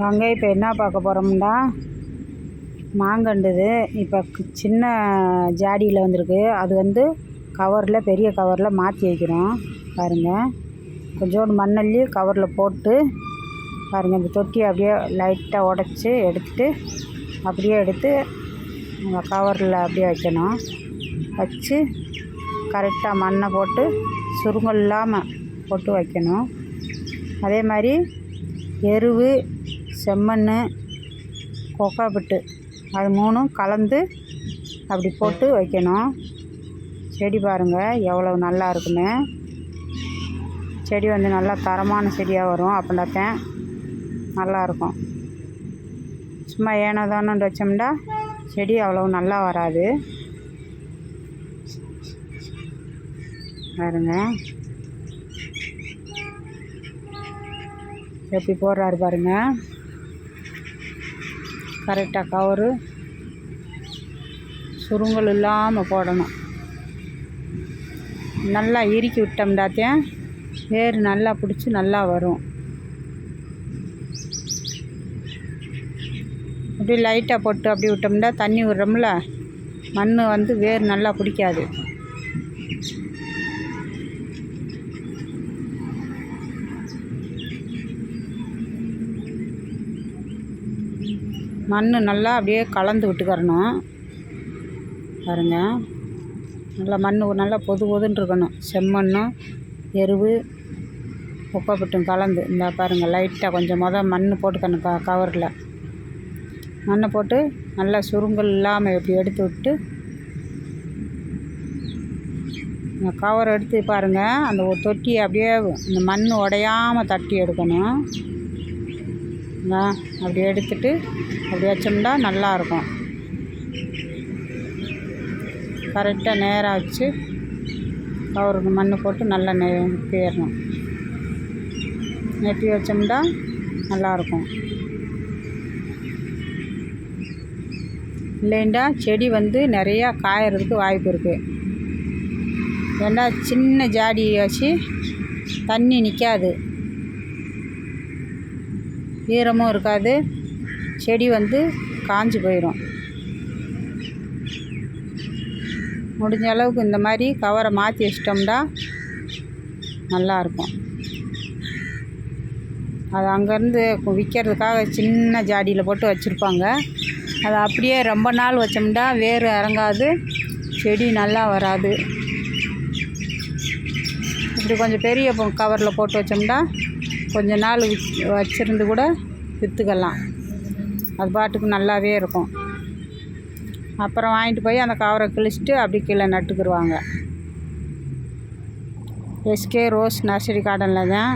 வாங்க இப்போ என்ன பார்க்க போகிறோம்னா மாங்கண்டுது இப்போ சின்ன ஜாடியில் வந்திருக்கு. அது வந்து கவரில் பெரிய கவரில் மாற்றி வைக்கிறோம். பாருங்கள் கொஞ்சோண்டு மண்ணள்ளி கவரில் போட்டு பாருங்கள் இந்த தொட்டியை அப்படியே லைட்டாக உடச்சி எடுத்துட்டு அப்படியே எடுத்து கவரில் அப்படியே வைக்கணும். வச்சு கரெக்டாக மண்ணை போட்டு சுருங்கல் இல்லாமல் போட்டு வைக்கணும். அதே மாதிரி எருவு செம்மண் கொக்காப்பட்டு அது மூணும் கலந்து அப்படி போட்டு வைக்கணும். செடி பாருங்கள் எவ்வளோ நல்லா இருக்குன்னு. செடி வந்து நல்லா தரமான செடியாக வரும். அப்படின்னாத்தான் நல்லாயிருக்கும் சும்மா ஏனோ தானோன்னு வச்சோம்னா செடி அவ்வளோ நல்லா வராது. பாருங்கள் எப்படி போடுறாரு பாருங்க. கரெக்டாக கவரு. சுருங்கல் இல்லாமல் போடணும். நல்லா இறுக்கி விட்டோம்டாத்தையும் வேர் நல்லா பிடிச்சி நல்லா வரும். அப்படியே லைட்டாக போட்டு அப்படி விட்டோம்னா தண்ணி விடுறோம்ல மண் வந்து வேர் நல்லா பிடிக்காது. மண் நல்லா அப்படியே கலந்து விட்டுக்கறணும். பாருங்கள் நல்லா மண் நல்லா பொது பொதுன்னு இருக்கணும். செம்மண்ணும் எருவு குப்பைப்பட்டும் கலந்து. இந்த பாருங்கள் லைட்டாக கொஞ்சம் மொதல் மண் போட்டுக்கணும் க கவரில் மண்ணை போட்டு நல்லா சுருங்கல் இல்லாமல் இப்படி எடுத்து விட்டு இந்த கவர் எடுத்து பாருங்கள் அந்த ஒரு தொட்டியை அப்படியே இந்த மண் உடையாமல் தட்டி எடுக்கணும். இந்தா, அப்படி எடுத்துட்டு அப்படி வச்சோம்னா நல்லாயிருக்கும். கரெக்டாக நேராக வச்சு கவருக்கு மண் போட்டு நல்லா நெ நெப்பிடணும் நெட்டி வச்சோம்னா நல்லாயிருக்கும். இல்லைண்டா செடி வந்து நிறையா காயறதுக்கு வாய்ப்பு இருக்குது ஏன்னா சின்ன ஜாடி வச்சு தண்ணி நிற்காது ஈரமும் இருக்காது. செடி வந்து காஞ்சு போயிடும் முடிஞ்ச அளவுக்கு இந்த மாதிரி கவரை மாற்றி வச்சிட்டோம்னா நல்லாயிருக்கும் அது அங்கேருந்து விற்கிறதுக்காக சின்ன ஜாடியில் போட்டு வச்சுருப்பாங்க. அதை அப்படியே ரொம்ப நாள் வச்சோம்னா வேர் இறங்காது செடி நல்லா வராது. இப்படி கொஞ்சம் பெரிய கவரில் போட்டு வச்சோம்னா கொஞ்ச நாள் வச்சுருந்து கூட விற்றுக்கலாம் அது பாட்டுக்கு நல்லாவே இருக்கும். அப்புறம் வாங்கிட்டு போய் அந்த கவரை கிழிச்சிட்டு அப்படி கீழே நட்டுக்கிருவாங்க. எஸ்கே ரோஸ் நர்சரி கார்டனில் தான்